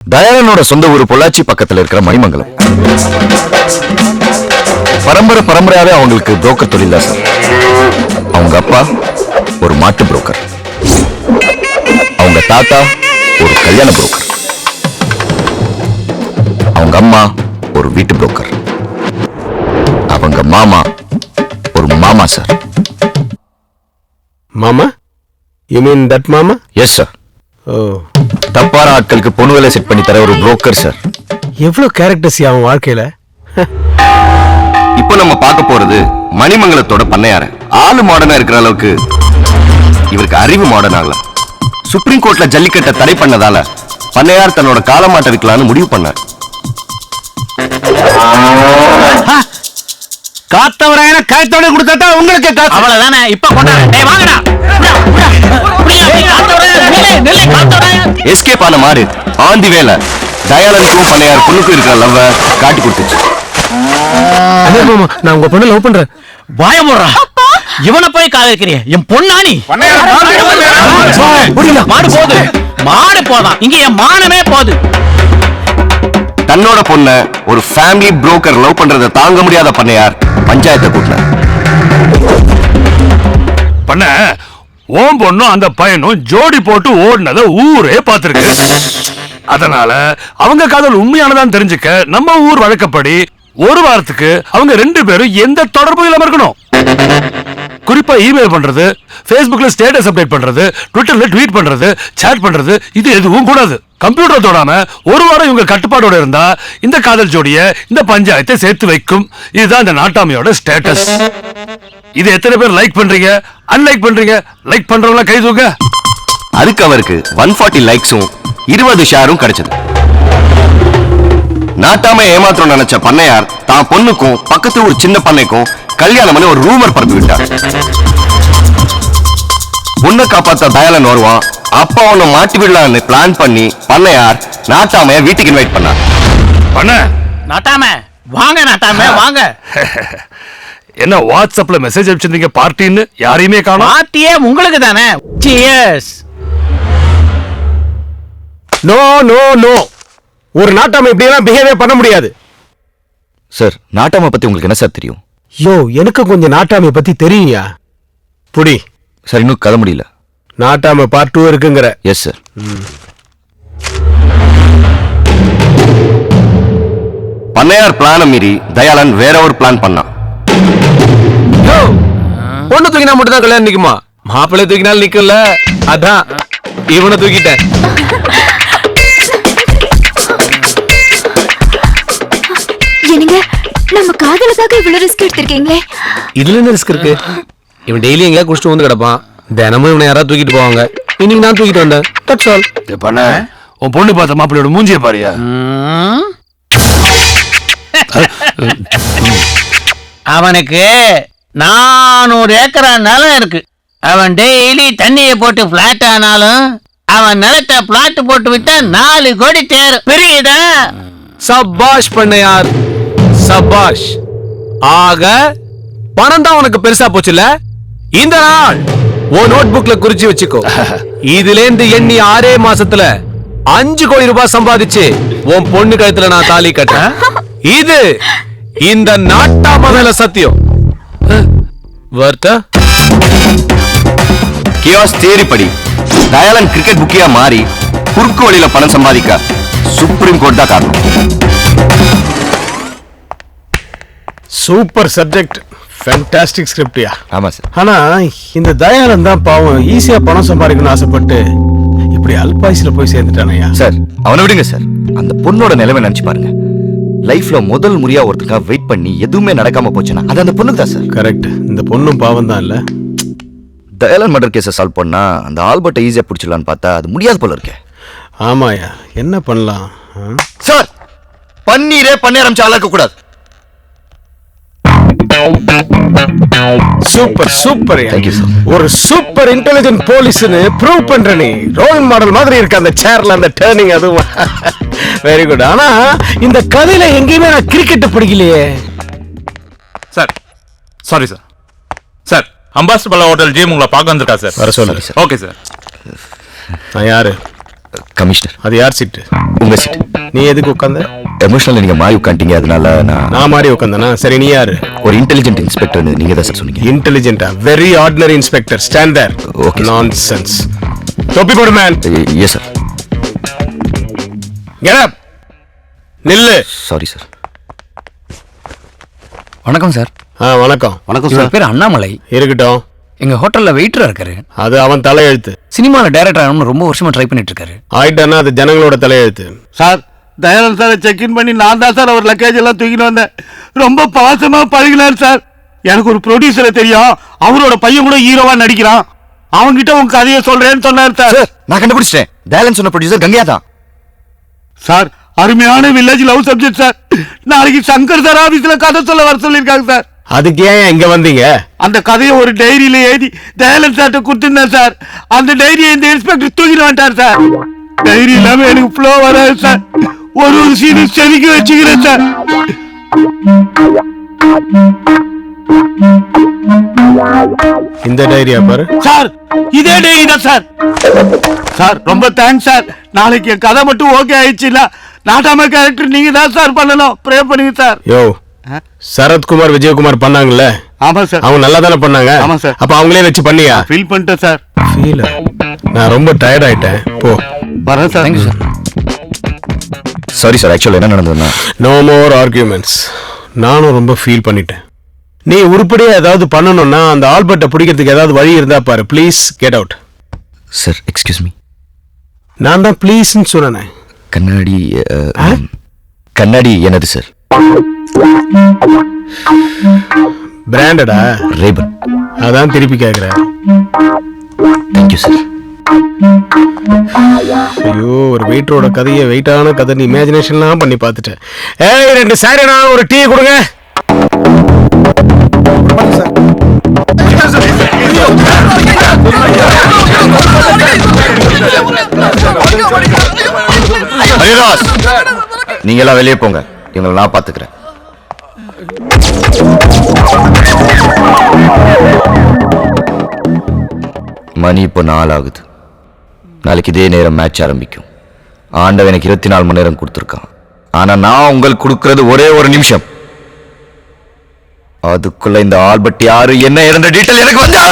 தயாளனோட சொந்த ஊர் பொள்ளாச்சி பக்கத்துல இருக்கிற மணிமங்கலம். பரம்பரை பரம்பரையாவே அவங்களுக்கு புரோக்கர் தொழில் தான் சார். அவங்க அப்பா ஒரு மாட்டு புரோக்கர் அவங்க தாத்தா ஒரு கல்யாண புரோக்கர் அவங்க அம்மா ஒரு வீட்டு புரோக்கர் அவங்க மாமா ஒரு மாமா சார். மாமா? யூ மீன் தட் மாமா? எஸ் சார் தப்பான ஆட்களுக்கு பொண்ணு வேலை செட் பண்ணி தர ஒரு புரோக்கர் சார் எவ்வளோ கேரக்டர்ஸ் அவன் வாழ்க்கையில? இப்போ நம்ம பார்க்க போறது மணிமங்கலத்தோட பண்ணையார. ஆளு மாடர்னா இருக்கிற அளவுக்கு இவருக்கு அறிவு மாடர்ன் ஆகல சுப்ரீம் கோர்ட்ல ஜல்லிக்கட்டை தடை பண்ணதால பண்ணையார் தன்னோட காலமாட்ட விற்கலான்னு முடிவு பண்ணார். காத்தவராயன கழுத்தோட கொடுத்தா உங்களுக்கு அவ்வளவுதானே? இப்ப கொண்டாடு டேய் வாங்கடா. எஸ்கேப் ஆன மாடு ஆந்தி வேலை. தயாளனுக்கும் பண்ணையார் பொண்ணுக்கும் இருக்கிற லவ்வ காட்டி கொடுத்துச்சு. நான் உங்க பொண்ணு லவ் பண்றேன். வாய. இவனை போய் காதலிக்கிறிய. என் பொண்ணாணி. மாடு போகுது. மாடு போதான் இங்க என் மானமே போகுது. தன்னோட பொண்ண ஒரு ஃபேமிலி புரோக்கர் லவ் பண்றதை தாங்க முடியாத பண்ணையார் பஞ்சாயத்தை கூட்டினார். பண்ண ஓம் பொண்ணும் அந்த பையனும் ஜோடி போட்டு ஓடினத ஊரே பார்த்திருக்கு. அதனால அவங்க காதல் உண்மையானதான் தெரிஞ்சுக்க நம்ம ஊர் வழக்கப்படி ஒரு வாரத்துக்கு அவங்க ரெண்டு பேரும் எந்த தொடர்பும் இல்லாம இருக்கணும். குறிப்பா இமெயில் பண்றது ஃபேஸ்புக்ல ஸ்டேட்டஸ் அப்டேட் பண்றது ட்விட்டர்ல ட்வீட் பண்றது சேட் பண்றது இது எதுவும் கூடாது. கம்ப்யூட்டர் தொடாம ஒரு வாரம் இவங்க கட்டுப்பாடோட இருந்தா இந்த காதல் ஜோடிய இந்த பஞ்சாயத்தை சேர்த்து வைக்கும். இதுதான் இந்த நாட்டாமையோட ஸ்டேட்டஸ் இது எத்தனை பேர் லைக் பண்றீங்க? அன்லைக் பண்றீங்க? லைக் பண்றவங்க கை தூக்க. அதுக்கு அவருக்கு ஒன் ஃபார்ட்டி லைக்ஸும் இருபது ஷேரும் கிடைச்சது. நாட்டாம ஏமாத்திரம் நினைச்ச பண்ணையார் தான் பொண்ணுக்கும் பக்கத்து ஒரு சின்ன பண்ணைக்கும் கல்யாணம் பண்ணி ஒரு ரூமர் பரப்பி விட்டார். பொண்ணை காப்பாத்த தயாளன் வருவான் அப்ப அவனை மாட்டி விடலான்னு பிளான் பண்ணி பண்ணையார் நாட்டாமைய வீட்டுக்கு இன்வைட் பண்ணார். பண்ண. நாட்டாம வாங்க நாட்டாம வாங்க. என்ன வாட்ஸ்அப்ல மெசேஜ் அனுப்பிச்சிருந்தீங்க? பார்ட்டின்னு யாரையுமே காணோம். பாத்தியே உங்களுக்கு தானே சியர்ஸ் நோ நோ நோ ஒரு நாட்டாம இப்படி எல்லாம் பிஹேவியர் பண்ண முடியாது. சார் நாட்டாம பத்தி உங்களுக்கு என்ன சார் தெரியும்? யோ எனக்கு கொஞ்சம் நாட்டாமை பத்தி தெரியும்யா? புடி. சார் இன்னும் கதை முடியல. நாட்டாம பார்ட் டூ இருக்குங்கிற. எஸ் சார் பண்ணையார் பிளான மீறி தயாளன் வேற ஒரு பிளான் பண்ணான். பொண்ணு தூக்கினா மட்டும் தான் கல்யாணம் நிக்குமா? மாப்பிள்ளை தூக்கினாலும் நிக்கல அதான். இவனை தூக்கிட்டேன். என்னங்க நம்ம காதலுக்காக இவ்வளவு ரிஸ்க் எடுத்திருக்கீங்களே? இதுல என்ன ரிஸ்க் இருக்கு? இவன் டெய்லி எங்கேயா குடிச்சிட்டு வந்து கிடப்பான். தினமும் இவனை யாராவது தூக்கிட்டு போவாங்க. இன்னைக்கு நான் தூக்கிட்டு வந்தேன். தட்ஸ் ஆல் பண்ண உன் பொண்ணு பார்த்த மாப்பிள்ளையோட மூஞ்சிய பாரியா. அவனுக்கு நானூறு ஏக்கரா நிலம் இருக்கு. அவன் டெய்லி தண்ணியை போட்டு பிளாட் ஆனாலும் அவன் நிலத்தை பிளாட் போட்டு விட்டா நாலு கோடி தேரும். புரியுதா? சபாஷ் பண்ணையார். சபாஷ். ஆக பணம் தான் உனக்கு பெருசா போச்சுல இந்த நாள் உன் நோட் புக்ல குறிச்சு வச்சுக்கோ. இதுல இருந்து எண்ணி ஆறே மாசத்துல அஞ்சு கோடி ரூபாய் சம்பாதிச்சு உன் பொண்ணு கழுத்துல நான் தாலி கட்டேன் இது இந்த நாட்டாம மேல சத்தியம். வர்த்தா? கியாஸ் தேரி படி தயாளன் கிரிக்கெட் புக்கியா மாறி குறுக்கு வழியில பணம் சம்பாதிக்க சுப்ரீம் கோர்ட் தான் காரணம். சூப்பர் சப்ஜெக்ட் ஃபேண்டாஸ்டிக் ஸ்கிரிப்டியா ஆமா சார் ஆனா இந்த தயானந்த் தான் பாவம் ஈஸியா பணம் சம்பாதிக்கணும்னு ஆசைப்பட்டு இப்படி அல்பாயுசில போய் சேர்ந்துட்டானயா சார் அவனை விடுங்க சார் அந்த பொண்ணோட நிலைமை நினைச்சு பாருங்க. லைஃப்ல முதல் முறையா ஒருத்தருக்காக வெயிட் பண்ணி எதுவுமே நடக்காம போச்சுன்னா அது அந்த பொண்ணுக்கு தான் சார் கரெக்ட் இந்த பொண்ணும் பாவம் தான் இல்ல. தயாளன் மர்டர் கேஸை சால்வ் பண்ணா அந்த ஆல்பர்ட்டை ஈஸியா பிடிச்சிடலான்னு பார்த்தா அது முடியாது போல இருக்கே. ஆமாயா என்ன பண்ணலாம்? சார் பன்னீரே பண்ணி ஆரம்பிச்சு ஆளாக்க கூடாது சூப்பர் சூப்பர். ஒரு சூப்பர் இன்டெலிஜென்ட் போலீஸ்னு ப்ரூவ் பண்ற நீ. ரோல் மாடல் மாதிரி இருக்கு அந்த சேர்ல அந்த டேர்னிங் அதுவும். வெரி குட் ஆனா இந்த கதையில எங்கேயுமே நான் cricket பிடிக்கலையே. Sir sorry sir sir ambassador பல்லா ஹோட்டல் ஜிம் உங்களை பார்க்க வந்திருக்கா சார் வர சொல்லு சார் ஓகே சார் நான் யாரு? கமிஷனர் அது யார் சீட்டு உங்க சீட் நீ எதுக்கு உட்காந்த? எமோஷனல் நீங்க மாறி உட்காந்துட்டீங்க அதனால நான் நான் மாதிரி உட்காந்தனா? சரி நீ யாரு? ஒரு இன்டெலிஜென்ட் இன்ஸ்பெக்டர் நீங்க தான் சார் சொன்னீங்க. இன்டெலிஜென்டா very ordinary inspector stand there sir. Nonsense தொப்பி போடு man yes sir get up நில்லு. சாரி சார் வணக்கம் சார் ஆ வணக்கம். வணக்கம் சார் பேர் அண்ணாமலை. இருக்கட்டும். எங்க ஹோட்டல்ல வெயிட்டரா இருக்காரு. அது அவன் தலையெழுத்து. சினிமால டைரக்டர் ஆகணும்னு ரொம்ப வருஷமா ட்ரை பண்ணிட்டு இருக்காரு. ஆயிட்டானா அது ஜனங்களோட தலையெழுத்து. சார் தயானந்த் சாரை செக் இன் பண்ணி நான் தான் சார் அவர் லக்கேஜ் எல்லாம் தூக்கிட்டு வந்தேன். ரொம்ப பாசமா பழகினார் சார். எனக்கு ஒரு ப்ரொடியூசரை தெரியும். அவரோட பையன் கூட ஹீரோவா நடிக்கிறான். அவன்கிட்ட உங்க கதையை சொல்றேன்னு சொன்னார் சார். நான் கண்டுபிடிச்சிட்டேன். டேலன் சொன்ன ப்ரொடியூசர் கங்கையா தான். சார் அருமையான வில்லேஜ் லவ் சப்ஜெக்ட் சார். நாளைக்கு சங்கர் சார் ஆபீஸ்ல கதை சொல்ல வர சொல்லியிருக்காங்க சார். அதுக்கு ஏன் இங்க வந்தீங்க? அந்த கதையை ஒரு டைரியில எழுதி தயானந்த் சார்ட்ட கொடுத்திருந்தேன் சார். அந்த டைரியை இந்த இன்ஸ்பெக்டர் தூக்கிட்டு வந்துட்டார் சார். டைரி இல்லாம எனக்கு ஃப்ளோ வராது சார். ஒரு ஒரு சீனு செதுக்கி வச்சுக்கிறேன் சார் இந்த டைரியா பாரு. சார் இதே டைரி தான் சார் சார் ரொம்ப தேங்க்ஸ் சார் நாளைக்கு என் கதை மட்டும் ஓகே ஆயிடுச்சுல நாட்டாம கேரக்டர் நீங்க தான் சார் பண்ணணும். ப்ரே பண்ணுங்க சார் யோ சரத்குமார் விஜயகுமார் பண்ணாங்கல்ல? ஆமா சார் அவங்க நல்லா தானே பண்ணாங்க? ஆமா சார். அப்ப அவங்களே வச்சு பண்ணியா? ஃபீல் பண்ணிட்டேன் சார் ஃபீல் நான் ரொம்ப டயர்ட் ஆயிட்டேன். போ. வரேன் sir thank you sir sorry sir actual என்ன நடந்ததுன்னா? நோ மோர் ஆர்கியூமெண்ட்ஸ் நானும் ரொம்ப ஃபீல் பண்ணிட்டேன். நீ உருப்படியா ஏதாவது பண்ணணும்னா அந்த ஆல்பர்ட்டை பிடிக்கிறதுக்கு ஏதாவது வழி இருந்தா பாரு. Please get out sir excuse me நான் தான் ப்ளீஸ்னு சொன்னேன். கண்ணாடி அஹ், கண்ணாடி என்னது சார் பிராண்டடா ரேபன் அதான் திருப்பி கேட்குறேன் தேங்க்யூ சார் ஐயோ ஒரு வெயிட்டரோட கதையை வெயிட்டான கதை நீ இமேஜினேஷன்லாம் பண்ணி பார்த்துட்டேன் ஏய் ரெண்டு சாரிண்ணா ஒரு டீ கொடுங்க. ஹரிதாஸ் நீங்க எல்லாம் வெளியே போங்க. இவங்களை நான் பாத்துக்கிறேன் மணி இப்போ நாள் ஆகுது நாளைக்கு இதே நேரம் மேட்ச் ஆரம்பிக்கும். ஆண்டவன் எனக்கு இருபத்தி நாலு மணி நேரம் கொடுத்துருக்கான். ஆனால் நான் உங்களுக்கு கொடுக்கறது ஒரே ஒரு நிமிஷம். அதுக்குள்ள இந்த ஆல்பர்ட் யாரு என்ன இருந்த டீட்டெயில் எனக்கு வந்து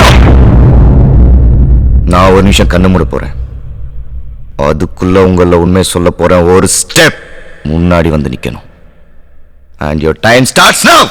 நான் ஒரு நிமிஷம் கண்ணு மூட போறேன். அதுக்குள்ள உங்கள உண்மை சொல்ல போறேன். ஒரு ஸ்டெப் முன்னாடி வந்து நிக்கணும். அண்ட் யோர் டைம் ஸ்டார்ட்ஸ் நவ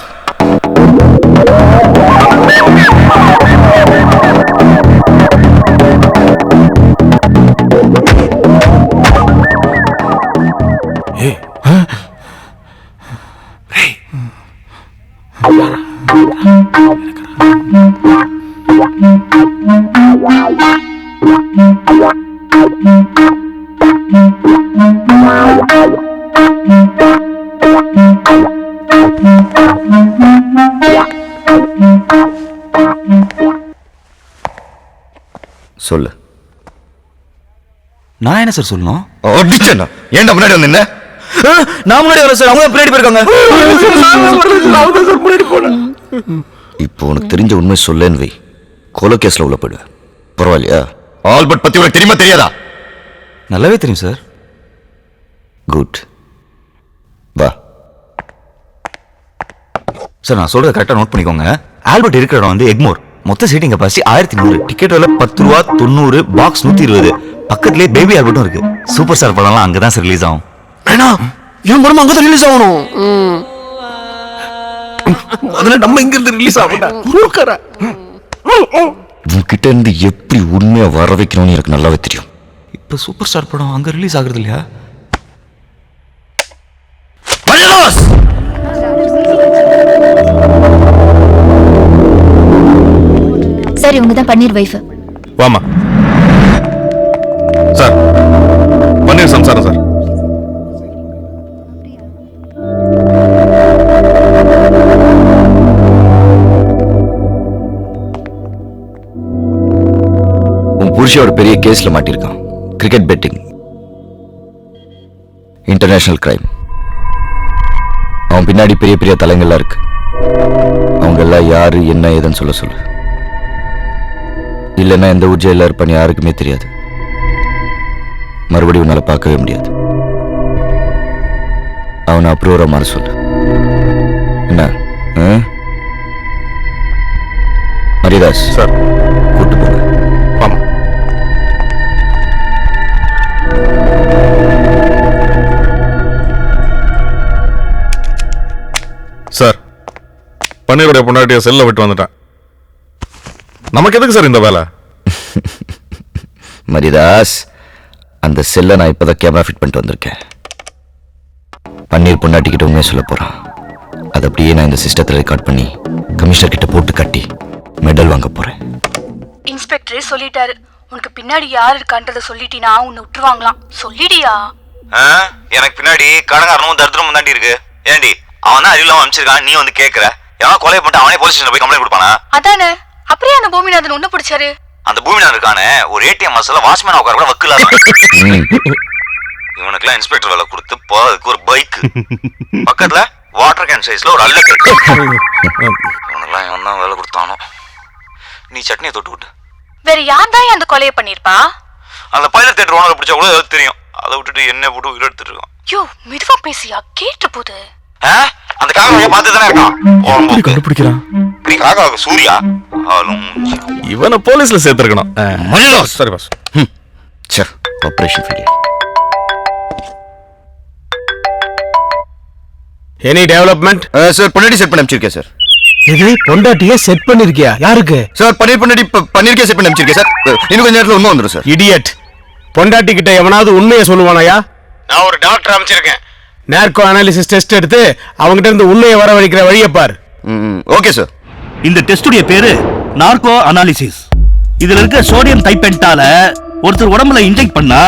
சொல்லு. நான் என்ன சார் சொல்லணும்? அடிச்சேன்னா ஏன்டா முன்னாடி வந்து நின்ன? நான் முன்னாடி வரேன் சார். அவங்க பின்னாடி போயிருக்காங்க. இப்போ உனக்கு தெரிஞ்ச உண்மை சொல்லேன்னு வை. கொலை கேஸ்ல உள்ள போயிடுவேன். பரவாயில்லையா? ஆல்பர்ட் பத்தி உனக்கு தெரியுமா தெரியாதா? நல்லாவே தெரியும் சார். குட் வா. சார் நான் சொல்றத கரெக்டாக நோட் பண்ணிக்கோங்க. ஆல்பர்ட் இருக்கிற இடம் வந்து எக்மோர். மொத்த சீட்டிங் கெப்பாசிட்டி ஆயிரத்தி நூறு. டிக்கெட் விலை பத்து ரூபா தொண்ணூறு பாக்ஸ் நூத்தி இருபது. பக்கத்துலேயே பேபி ஆல்பர்ட்டும் இருக்கு. சூப்பர் ஸ்டார் படம்லாம் அங்கே தான் சார் ரிலீஸ் ஆகும். வேணாம் என் படம் அங்க ரிலீஸ் ஆகணும். முதல்ல நம்ம இங்க இருந்து ரிலீஸ் ஆகணும் உன்கிட்ட இருந்து எப்படி உண்மையை வர வைக்கணும்னு எனக்கு நல்லாவே தெரியும். இப்போ சூப்பர் ஸ்டார் படம் அங்கே ரிலீஸ் ஆகுறது இல்லையா! சார் இவங்க தான் பன்னீர் வைஃப் வாமா. சார் பன்னீர் சம்சாரம் சார். புருஷன் ஒரு பெரிய கேஸ்ல மாட்டியிருக்கான். கிரிக்கெட் பெட்டிங் இன்டர்நேஷனல் கிரைம் அவன் பின்னாடி பெரிய பெரிய தலைங்கள்லாம் இருக்கு. அவங்க எல்லாம் யாரு என்ன ஏதுன்னு சொல்ல சொல்லு. இல்லைன்னா எந்த ஊர் ஜெயில இருப்பான்னு யாருக்குமே தெரியாது. மறுபடியும் உன்னால பார்க்கவே முடியாது. அவனை அப்ரூவரா மாற சொல்லு. என்ன? ஹரிதாஸ் சார். கூட்டு போங்க. பன்னீருடைய பொண்டாட்டிய செல்ல விட்டு வந்துட்டேன். நமக்கு எதுக்கு சார் இந்த வேலை? மரிதாஸ் அந்த செல்லை நான் இப்போதான் கேமரா ஃபிட் பண்ணிட்டு வந்திருக்கேன். பன்னீர் பொண்டாட்டிக்கிட்ட உண்மையை சொல்ல போறான். அதை அப்படியே நான் இந்த சிஸ்டத்தில் ரெக்கார்ட் பண்ணி கமிஷனர் கிட்ட போட்டு கட்டி மெடல் வாங்க போறேன். இன்ஸ்பெக்டரே சொல்லிட்டாரு. உனக்கு பின்னாடி யார் இருக்கான்றத சொல்லிட்டினா உன்னை விட்டுருவாங்களாம். சொல்லிடியா? எனக்கு பின்னாடி கடங்காரனும் தரித்திரமும் தாண்டி இருக்கு. ஏண்டி அவன் தான் அறிவில்லாம அனுப்பிச்சிருக்கான் நீ வந்து கேட்கற எவனா கொலை பண்ணிட்டு அவனே போலீஸ் ஸ்டேஷன் போய் கம்ப்ளைண்ட் கொடுப்பானா? அதானே? அப்படியே அந்த பூமிநாதன் உன்ன பிடிச்சாரு? அந்த பூமிநாதன் இருக்கானே ஒரு ஏடிஎம் மசாலா வாட்ச்மேன் உட்கார கூட வக்கில்லாத இவனுக்குலாம் இன்ஸ்பெக்டர் வேலை கொடுத்து போறதுக்கு ஒரு பைக் பக்கத்துல வாட்டர் கேன் சைஸ்ல ஒரு அல்லக்கு. இவனுக்குலாம் இவன் தான் வேலை கொடுத்தானோ? நீ சட்னியை தொட்டு விட்டு. வேற யார் தான் அந்த கொலையை பண்ணிருப்பா அந்த பைலட் தேட்டர் ஓனரை பிடிச்சா கூட தெரியும். அதை விட்டுட்டு என்ன போட்டு உயிர் எடுத்துட்டு இருக்கான். யோ மெதுவா பேசியா கேட்டு போகுது ஆ? அந்த காக்காவை பார்த்து தானே இருக்கான். கண்டுபிடிக்கிறான்? நீ காக்காவுக்கு சூர்யா? இவனை போலீஸ்ல சேர்த்திருக்கணும். சரி boss sir operation failure any development sir பொன்னாடி set பண்ணி அமைச்சிருக்கேன் சார் இது பொண்டாட்டிய செட் பண்ணிருக்கியா? யாருக்கு? சார் பன்னீர் பொன்னாடி பன்னீருக்கே செட் பண்ணி அமைச்சிருக்கேன் சார் இன்னும் கொஞ்ச நேரத்தில் உண்மை வந்துடும் சார் இடியட் பொண்டாட்டி கிட்ட எவனாவது உண்மையை சொல்லுவானாயா? நான் ஒரு டாக்டர் அமைச்சிருக்கேன் நேர்கோ அனாலிசிஸ் டெஸ்ட் எடுத்து அவங்ககிட்ட இருந்து உண்மையை வரவழைக்கிற வழியை பார். ஓகே சார் இந்த டெஸ்டுடைய பேரு நார்கோ அனாலிசிஸ் இதுல இருக்க சோடியம் தைப்பென்டால ஒருத்தர் உடம்புல இன்ஜெக்ட் பண்ணா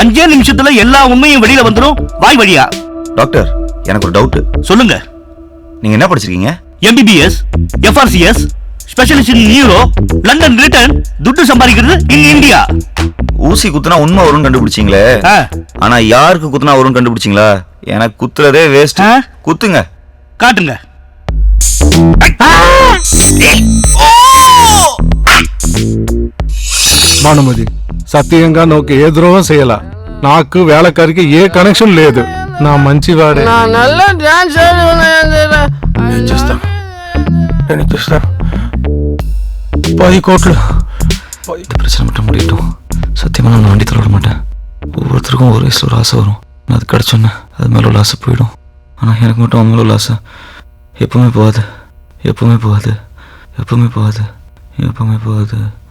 அஞ்சே நிமிஷத்துல எல்லா உண்மையும் வெளியில வந்துடும் வாய் வழியா. டாக்டர் எனக்கு ஒரு டவுட் சொல்லுங்க. நீங்க என்ன படிச்சிருக்கீங்க? MBBS FRCS specialist in neuro London return துட்டு சம்பாதிக்கிறது இன் இந்தியா ஊசி குத்துனா உண்மை வரும்னு கண்டுபிடிச்சீங்களே ஆ. ஆனா யாருக்கு குத்துனா வரும்னு கண்டுபிடிச்சீங்களா எனக்கு குத்துறதே வேஸ்ட் ஆ? குத்துங்க காட்டுங்க భానుమతి సత్యంగా నాకు ఏ ద్రోహం చేయాల నాకు వేళకారికి ఏ కనెక్షన్ లేదు నా మంచివాడే நல்லா டான்ஸ் నేను చేస్తాను నేను చేస్తాను పది కోట్లు இந்த பிரச்சனை மட்டும் சத்தியமாக நான் வண்டி தள்ள விட மாட்டேன். ஒவ்வொருத்தருக்கும் ஒரு வயசில் ஒரு ஆசை வரும். நான் அது கிடச்சோன்னே அது மேலே உள்ள ஆசை போயிடும். ஆனால் எனக்கு மட்டும் அவன் மேலே உள்ள ஆசை. எப்பவுமே போகாது. எப்பவுமே போகாது. எப்பவுமே போகாது. எப்பவுமே போகாது.